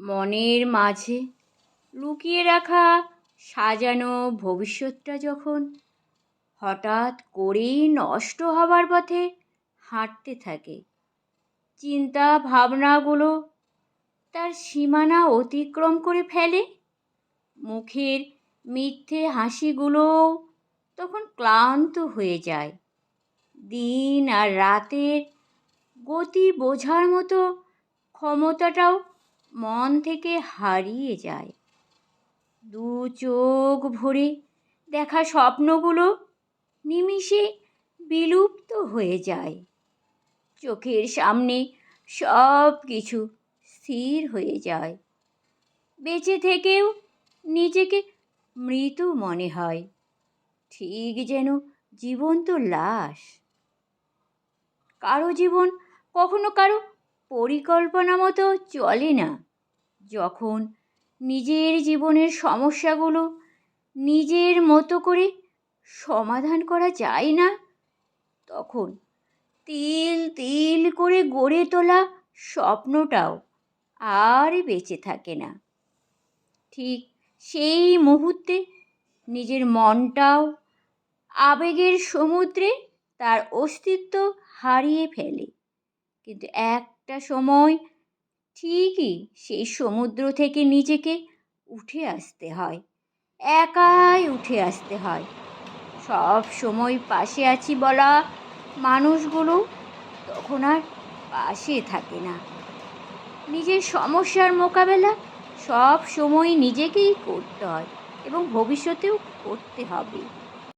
মনের মাঝে লুকিয়ে রাখা সাজানো ভবিষ্যৎটা যখন হঠাৎ করেই নষ্ট হবার পথে হাঁটতে থাকে, চিন্তা ভাবনাগুলো তার সীমানা অতিক্রম করে ফেলে। মুখের মিথ্যে হাসিগুলোও তখন ক্লান্ত হয়ে যায়। দিন আর রাতের গতি বোঝার মতো ক্ষমতাটাও মন থেকে হারিয়ে যায়। দু চোখ ভরে দেখা স্বপ্নগুলো নিমিষে বিলুপ্ত হয়ে যায়। চোখের সামনে সব কিছু স্থির হয়ে যায়। বেঁচে থেকেও নিজেকে মৃত মনে হয়। ঠিক যেন জীবন্ত লাশ। কারও জীবন কখনো কারও পরিকল্পনা মতো চলে না। যখন নিজের জীবনের সমস্যাগুলো নিজের মতো করে সমাধান করা যায় না, তখন তিল তিল করে গড়ে তোলা স্বপ্নটাও আর বেঁচে থাকে না। ঠিক সেই মুহূর্তে নিজের মনটাও আবেগের সমুদ্রে তার অস্তিত্ব হারিয়ে ফেলে। কিন্তু একটা সময় ঠিকই সেই সমুদ্র থেকে নিজেকে উঠে আসতে হয়, একাই উঠে আসতে হয়। সব সময় পাশে আছি বলা মানুষগুলো তখন আর পাশে থাকে না। নিজের সমস্যার মোকাবেলা সব সময় নিজেকেই করতে হয় এবং ভবিষ্যতেও করতে হবে।